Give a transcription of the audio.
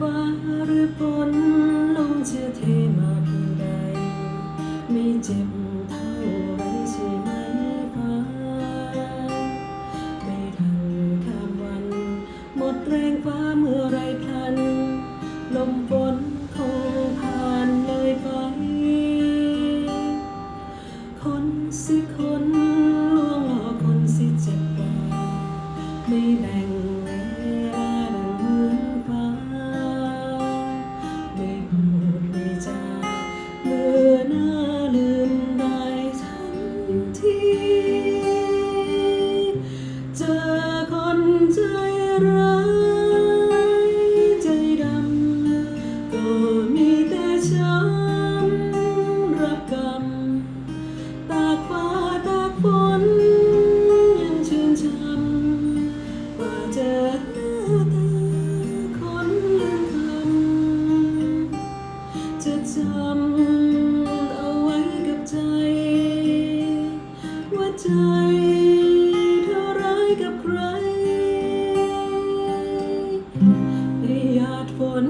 ฟ้าหรือฝนลงเชื่อเทมาเพียงใด ไม่เจ็บเท่าไรใช่ไหมฟ้า ไม่ทันข้ามวัน หมดแรงฟ้าเมื่อไรพลัน ลมฝนคงผ่านเลยไป คนสิคนลวงหลอกคนสิเจ็บกว่าไม่แบ่ง ทีเจอคนใจร้ายใจดำก็มีแต่ช้ำรักรรตากฟ้าตากนยังชื่นช้ำกเจอหน้าตาคนคำจะจำ ฝน